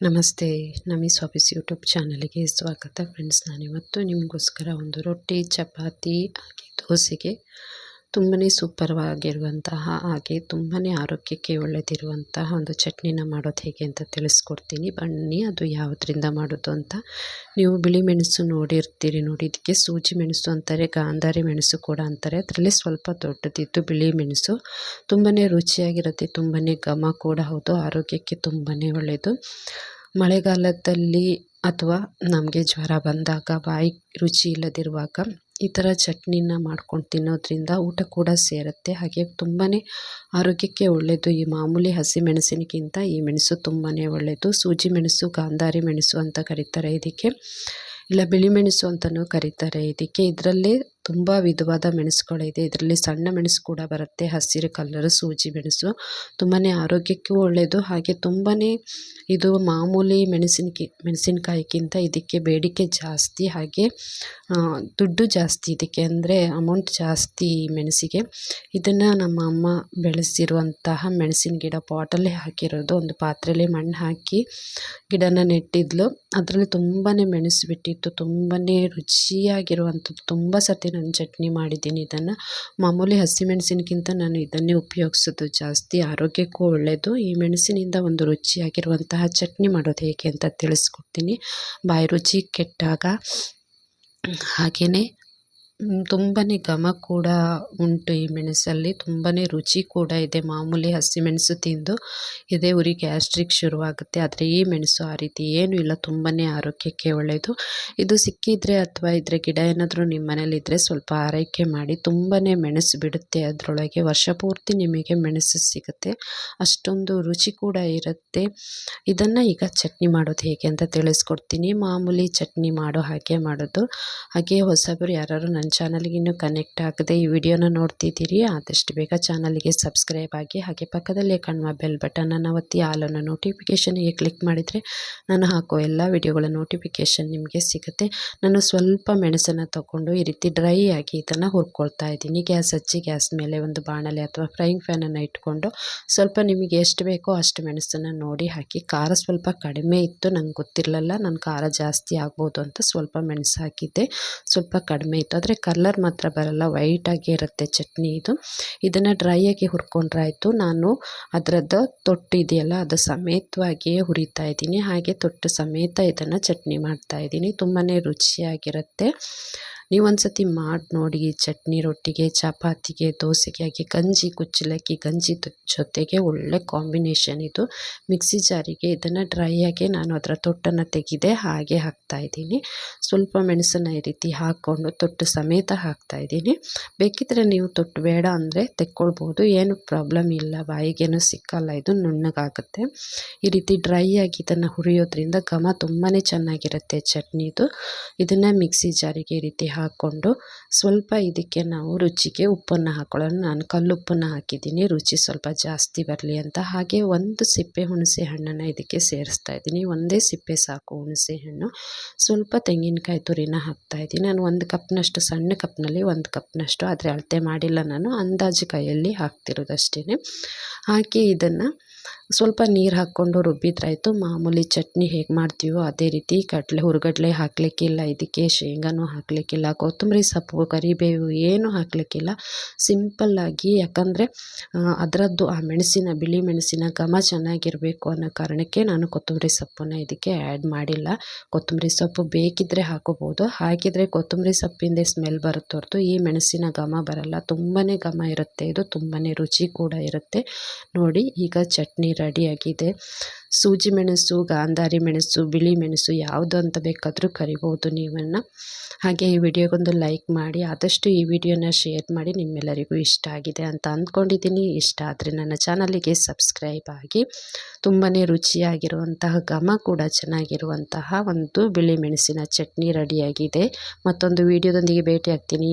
ನಮಸ್ತೆ ನಮೀಸ್ office YouTube ಚಾನಲ್ಗೆ ಸ್ವಾಗತ. ಫ್ರೆಂಡ್ಸ್ ನಾನು ಇವತ್ತು ನಿಮಗೋಸ್ಕರ ಒಂದು ರೊಟ್ಟಿ, ಚಪಾತಿ ಹಾಗೆ ದೋಸೆಗೆ ತುಂಬಾ ಸೂಪರ್ವಾಗಿರುವಂತಹ ಹಾಗೆ ತುಂಬಾ ಆರೋಗ್ಯಕ್ಕೆ ಒಳ್ಳೆಯದಿರುವಂತಹ ಒಂದು ಚಟ್ನಿನ ಮಾಡೋದು ಹೇಗೆ ಅಂತ ತಿಳಿಸ್ಕೊಡ್ತೀನಿ. ಬನ್ನಿ, ಅದು ಯಾವುದರಿಂದ ಮಾಡೋದು ಅಂತ. ನೀವು ಬಿಳಿ ಮೆಣಸು ನೋಡಿರ್ತೀರಿ ನೋಡಿ ಇದಕ್ಕೆ ಸೂಜಿ ಮೆಣಸು ಅಂತಾರೆ, ಗಾಂಧಾರಿ ಮೆಣಸು ಕೂಡ ಅಂತಾರೆ. ಅದರಲ್ಲಿ ಸ್ವಲ್ಪ ದೊಡ್ಡದಿದ್ದು ಬಿಳಿ ಮೆಣಸು. ತುಂಬಾ ರುಚಿಯಾಗಿರುತ್ತೆ, ತುಂಬನೇ ಘಮ ಕೂಡ ಹೌದು, ಆರೋಗ್ಯಕ್ಕೆ ತುಂಬಾ ಒಳ್ಳೆಯದು. ಮಳೆಗಾಲದಲ್ಲಿ ಅಥವಾ ನಮಗೆ ಜ್ವರ ಬಂದಾಗ, ಬಾಯಿ ರುಚಿ ಇಲ್ಲದಿರುವಾಗ ಈ ಥರ ಚಟ್ನಿನ ಮಾಡ್ಕೊಂಡು ತಿನ್ನೋದ್ರಿಂದ ಊಟ ಕೂಡ ಸೇರುತ್ತೆ. ಹಾಗೆ ತುಂಬಾ ಆರೋಗ್ಯಕ್ಕೆ ಒಳ್ಳೆಯದು ಈ ಮಾಮೂಲಿ ಹಸಿಮೆಣಸಿನಕ್ಕಿಂತ ಈ ಮೆಣಸು ತುಂಬಾ ಒಳ್ಳೆಯದು ಸೂಜಿ ಮೆಣಸು, ಗಾಂಧಾರಿ ಮೆಣಸು ಅಂತ ಕರೀತಾರೆ ಇದಕ್ಕೆ. ಇಲ್ಲ, ಬಿಳಿ ಮೆಣಸು ಅಂತಲೂ ಕರೀತಾರೆ ಇದಕ್ಕೆ. ಇದರಲ್ಲೇ ತುಂಬ ವಿಧವಾದ ಮೆಣಸುಗಳಿದೆ ಇದರಲ್ಲಿ ಸಣ್ಣ ಮೆಣಸು ಕೂಡ ಬರುತ್ತೆ. ಹಸಿರು ಕಲರ್ ಸೂಜಿ ಮೆಣಸು. ತುಂಬಾ ಆರೋಗ್ಯಕ್ಕೂ ಒಳ್ಳೆಯದು ಹಾಗೆ ತುಂಬಾ ಇದು ಮಾಮೂಲಿ ಮೆಣಸಿನಕಿ ಮೆಣಸಿನಕಾಯಿಗಿಂತ ಇದಕ್ಕೆ ಬೇಡಿಕೆ ಜಾಸ್ತಿ. ಹಾಗೆ ದುಡ್ಡು ಜಾಸ್ತಿ ಇದಕ್ಕೆ ಅಂದರೆ ಅಮೌಂಟ್ ಜಾಸ್ತಿ ಮೆಣಸಿಗೆ. ಇದನ್ನು ನಮ್ಮ ಅಮ್ಮ ಬೆಳೆಸಿರುವಂತಹ ಮೆಣಸಿನ ಗಿಡ ಪಾಟಲ್ಲೇ ಹಾಕಿರೋದು. ಒಂದು ಪಾತ್ರೆಯಲ್ಲಿ ಮಣ್ಣು ಹಾಕಿ ಗಿಡನ ನೆಟ್ಟಿದ್ಲು. ಅದರಲ್ಲಿ ತುಂಬಾ ಮೆಣಸು ಬಿಟ್ಟಿತ್ತು. ತುಂಬಾ ರುಚಿಯಾಗಿರುವಂಥದ್ದು. ತುಂಬ ಸರ್ತಿ ನಾನು ಚಟ್ನಿ ಮಾಡಿದ್ದೀನಿ. ಇದನ್ನು ಮಾಮೂಲಿ ಹಸಿಮೆಣಸಿನಕ್ಕಿಂತ ನಾನು ಇದನ್ನೇ ಉಪಯೋಗಿಸೋದು. ಜಾಸ್ತಿ ಆರೋಗ್ಯಕ್ಕೂ ಒಳ್ಳೆಯದು ಈ ಮೆಣಸಿನಿಂದ ಒಂದು ರುಚಿಯಾಗಿರುವಂತಹ ಚಟ್ನಿ ಮಾಡೋದು ಹೇಗೆ ಅಂತ ತಿಳಿಸ್ಕೊಡ್ತೀನಿ. ಬಾಯಿ ರುಚಿ ಕೆಟ್ಟಾಗ ಹಾಗೆಯೇ ತುಂಬಾ ಘಮ ಕೂಡ ಉಂಟು ಈ ಮೆಣಸಲ್ಲಿ. ತುಂಬಾ ರುಚಿ ಕೂಡ ಇದೆ. ಮಾಮೂಲಿ ಹಸಿಮೆಣಸು ತಿಂದು ಇದೇ ಉರಿ ಗ್ಯಾಸ್ಟ್ರಿಕ್ ಶುರುವಾಗುತ್ತೆ. ಆದರೆ ಈ ಮೆಣಸು ಆ ರೀತಿ ಏನೂ ಇಲ್ಲ. ತುಂಬಾ ಆರೋಗ್ಯಕ್ಕೆ ಒಳ್ಳೆಯದು ಇದು ಸಿಕ್ಕಿದರೆ ಅಥವಾ ಇದ್ರೆ ಗಿಡ ಏನಾದರೂ ನಿಮ್ಮ ಮನೇಲಿದ್ದರೆ ಸ್ವಲ್ಪ ಆರೈಕೆ ಮಾಡಿ. ತುಂಬಾ ಮೆಣಸು ಬಿಡುತ್ತೆ ಅದರೊಳಗೆ. ವರ್ಷ ಪೂರ್ತಿ ನಿಮಗೆ ಮೆಣಸು ಸಿಗುತ್ತೆ. ಅಷ್ಟೊಂದು ರುಚಿ ಕೂಡ ಇರುತ್ತೆ. ಇದನ್ನು ಈಗ ಚಟ್ನಿ ಮಾಡೋದು ಹೇಗೆ ಅಂತ ತಿಳಿಸ್ಕೊಡ್ತೀನಿ. ಮಾಮೂಲಿ ಚಟ್ನಿ ಮಾಡೋ ಹಾಗೆ ಮಾಡೋದು. ಹಾಗೆ ಹೊಸಬರು ಯಾರು ನನ್ನ ನನ್ನ ಚಾನಲ್ಗೆ ಇನ್ನೂ ಕನೆಕ್ಟ್ ಆಗದೆ ಈ ವಿಡಿಯೋನ ನೋಡ್ತಿದ್ದೀರಿ, ಆದಷ್ಟು ಬೇಗ ಚಾನಲ್ಗೆ ಸಬ್ಸ್ಕ್ರೈಬ್ ಆಗಿ, ಹಾಗೆ ಪಕ್ಕದಲ್ಲೇ ಕಣ್ಮ ಬೆಲ್ ಬಟನನ್ನು ಒತ್ತಿ ಹಾಲನ್ನು ನೋಟಿಫಿಕೇಷನಿಗೆ ಕ್ಲಿಕ್ ಮಾಡಿದರೆ ನಾನು ಹಾಕೋ ಎಲ್ಲ ವಿಡಿಯೋಗಳ ನೋಟಿಫಿಕೇಷನ್ ನಿಮಗೆ ಸಿಗುತ್ತೆ. ನಾನು ಸ್ವಲ್ಪ ಮೆಣಸನ್ನು ತಗೊಂಡು ಈ ರೀತಿ ಡ್ರೈ ಆಗಿ ಇದನ್ನು ಹುರ್ಕೊಳ್ತಾ ಇದ್ದೀನಿ. ಗ್ಯಾಸ್ ಹಚ್ಚಿ ಗ್ಯಾಸ್ ಮೇಲೆ ಒಂದು ಬಾಣಲೆ ಅಥವಾ ಫ್ರೈಯಿಂಗ್ ಫ್ಯಾನನ್ನು ಇಟ್ಕೊಂಡು ಸ್ವಲ್ಪ ನಿಮಗೆ ಎಷ್ಟು ಬೇಕೋ ಅಷ್ಟು ಮೆಣಸನ್ನು ನೋಡಿ ಹಾಕಿ. ಖಾರ ಸ್ವಲ್ಪ ಕಡಿಮೆ ಇತ್ತು, ನಂಗೆ ಗೊತ್ತಿರಲಿಲ್ಲ. ನನ್ನ ಖಾರ ಜಾಸ್ತಿ ಆಗ್ಬೋದು ಅಂತ ಸ್ವಲ್ಪ ಮೆಣಸು ಹಾಕಿದ್ದೆ. ಸ್ವಲ್ಪ ಕಡಿಮೆ ಇತ್ತು, ಆದರೆ ಕಲರ್ ಮಾತ್ರ ಬರಲ್ಲ ವೈಟಾಗೇ ಇರುತ್ತೆ ಚಟ್ನಿ ಇದು. ಇದನ್ನು ಡ್ರೈಯಾಗಿ ಹುರ್ಕೊಂಡ್ರಾಯ್ತು. ನಾನು ಅದರದ್ದು ತೊಟ್ಟು ಇದೆಯಲ್ಲ, ಅದು ಸಮೇತವಾಗಿಯೇ ಹುರಿತಾ ಇದ್ದೀನಿ. ಹಾಗೆ ತೊಟ್ಟು ಸಮೇತ ಇದನ್ನು ಚಟ್ನಿ ಮಾಡ್ತಾ ಇದ್ದೀನಿ. ತುಂಬಾ ರುಚಿಯಾಗಿರುತ್ತೆ. ನೀವು ಒಂದು ಸತಿ ಮಾಡಿ ನೋಡಿ, ಚಟ್ನಿ ರೊಟ್ಟಿಗೆ, ಚಪಾತಿಗೆ, ದೋಸೆಗೆ, ಹಾಗೆ ಗಂಜಿ ಕುಚ್ಚಲಕ್ಕಿ, ಗಂಜಿ ಜೊತೆಗೆ ಒಳ್ಳೆ ಕಾಂಬಿನೇಷನ್ ಇದು. ಮಿಕ್ಸಿ ಜಾರಿಗೆ ಇದನ್ನು ಡ್ರೈಯಾಗಿ ನಾನು ಅದರ ತೊಟ್ಟನ್ನು ತೆಗೆದೆ ಹಾಗೆ ಹಾಕ್ತಾಯಿದ್ದೀನಿ ಸ್ವಲ್ಪ ಮೆಣಸನ್ನು ಈ ರೀತಿ ಹಾಕ್ಕೊಂಡು ತೊಟ್ಟು ಸಮೇತ ಹಾಕ್ತಾಯಿದ್ದೀನಿ ಬೇಕಿದ್ದರೆ ನೀವು ತೊಟ್ಟು ಬೇಡ ಅಂದರೆ ತೆಕ್ಕೊಳ್ಬೋದು. ಏನು ಪ್ರಾಬ್ಲಮ್ ಇಲ್ಲ. ಬಾಯಿಗೇನು ಸಿಕ್ಕಲ್ಲ. ಇದು ನುಣ್ಣಗಾಗುತ್ತೆ. ಈ ರೀತಿ ಡ್ರೈ ಆಗಿ ಇದನ್ನು ಹುರಿಯೋದ್ರಿಂದ ಘಮ ತುಂಬಾ ಚೆನ್ನಾಗಿರುತ್ತೆ ಚಟ್ನಿದು. ಇದನ್ನು ಮಿಕ್ಸಿ ಜಾರಿಗೆ ಈ ರೀತಿ ಹಾಕ್ಕೊಂಡು ಸ್ವಲ್ಪ ಇದಕ್ಕೆ ನಾವು ರುಚಿಗೆ ಉಪ್ಪನ್ನು ಹಾಕ್ಕೊಳ್ಳೋಣ ನಾನು ಕಲ್ಲುಪ್ಪನ್ನು ಹಾಕಿದ್ದೀನಿ. ರುಚಿ ಸ್ವಲ್ಪ ಜಾಸ್ತಿ ಬರಲಿ ಅಂತ. ಹಾಗೆ ಒಂದು ಸಿಪ್ಪೆ ಹುಣಸೆ ಹಣ್ಣನ್ನು ಇದಕ್ಕೆ ಸೇರಿಸ್ತಾ ಇದ್ದೀನಿ. ಒಂದೇ ಸಿಪ್ಪೆ ಸಾಕು ಹುಣಸೆ ಹಣ್ಣು. ಸ್ವಲ್ಪ ತೆಂಗಿನಕಾಯಿ ತುರಿನ ಹಾಕ್ತಾ ಇದ್ದೀನಿ. ನಾನು ಒಂದು ಕಪ್ನಷ್ಟು, ಸಣ್ಣ ಕಪ್ನಲ್ಲಿ ಒಂದು ಕಪ್ನಷ್ಟು, ಆದರೆ ಅಳತೆ ಮಾಡಿಲ್ಲ ನಾನು. ಅಂದಾಜು ಕೈಯಲ್ಲಿ ಹಾಕ್ತಿರೋದು ಅಷ್ಟೇ ಹಾಕಿ ಇದನ್ನು ಸ್ವಲ್ಪ ನೀರು ಹಾಕ್ಕೊಂಡು ರುಬ್ಬಿದ್ರಾಯಿತು. ಮಾಮೂಲಿ ಚಟ್ನಿ ಹೇಗೆ ಮಾಡ್ತೀವೋ ಅದೇ ರೀತಿ ಕಡಲೆ ಹುರ್ಗಡ್ಲೆ ಹಾಕಲಿಕ್ಕಿಲ್ಲ ಇದಕ್ಕೆ ಶೇಂಗಾನೂ ಹಾಕಲಿಕ್ಕಿಲ್ಲ, ಕೊತ್ತಂಬರಿ ಸೊಪ್ಪು, ಕರಿಬೇವು ಏನೂ ಹಾಕಲಿಕ್ಕಿಲ್ಲ. ಸಿಂಪಲ್ಲಾಗಿ ಯಾಕಂದರೆ ಅದರದ್ದು ಆ ಮೆಣಸಿನ, ಬಿಳಿ ಮೆಣಸಿನ ಘಮ ಚೆನ್ನಾಗಿರಬೇಕು ಅನ್ನೋ ಕಾರಣಕ್ಕೆ ನಾನು ಕೊತ್ತಂಬರಿ ಸೊಪ್ಪನ್ನು ಇದಕ್ಕೆ ಆ್ಯಡ್ ಮಾಡಿಲ್ಲ. ಕೊತ್ತಂಬರಿ ಸೊಪ್ಪು ಬೇಕಿದ್ದರೆ ಹಾಕೋಬೋದು. ಹಾಕಿದರೆ ಕೊತ್ತಂಬರಿ ಸೊಪ್ಪಿಂದ ಸ್ಮೆಲ್ ಬರುತ್ತೆ ಹೊರತು ಈ ಮೆಣಸಿನ ಘಮ ಬರಲ್ಲ. ತುಂಬಾ ಘಮ ಇರುತ್ತೆ. ಇದು ತುಂಬಾ ರುಚಿ ಕೂಡ ಇರುತ್ತೆ. ನೋಡಿ, ಈಗ ಚಟ್ನಿ ರೆಡಿಯಾಗಿದೆ ಸೂಜಿ ಮೆಣಸು, ಗಾಂಧಾರಿ ಮೆಣಸು, ಬಿಳಿ ಮೆಣಸು ಯಾವುದು ಅಂತ ಬೇಕಾದರೂ ಕರಿಬೋದು ನೀವನ್ನು. ಹಾಗೆ ಈ ವಿಡಿಯೋಗೊಂದು ಲೈಕ್ ಮಾಡಿ, ಆದಷ್ಟು ಈ ವಿಡಿಯೋನ ಶೇರ್ ಮಾಡಿ ನಿಮ್ಮೆಲ್ಲರಿಗೂ ಇಷ್ಟ ಆಗಿದೆ ಅಂತ ಅಂದ್ಕೊಂಡಿದ್ದೀನಿ. ಇಷ್ಟ ಆದರೆ ನನ್ನ ಚಾನಲಿಗೆ ಸಬ್ಸ್ಕ್ರೈಬ್ ಆಗಿ ತುಂಬಾ ರುಚಿಯಾಗಿರುವಂತಹ, ಘಮ ಕೂಡ ಚೆನ್ನಾಗಿರುವಂತಹ ಒಂದು ಬಿಳಿ ಮೆಣಸಿನ ಚಟ್ನಿ ರೆಡಿಯಾಗಿದೆ ಮತ್ತೊಂದು ವಿಡಿಯೋದೊಂದಿಗೆ ಭೇಟಿ ಆಗ್ತೀನಿ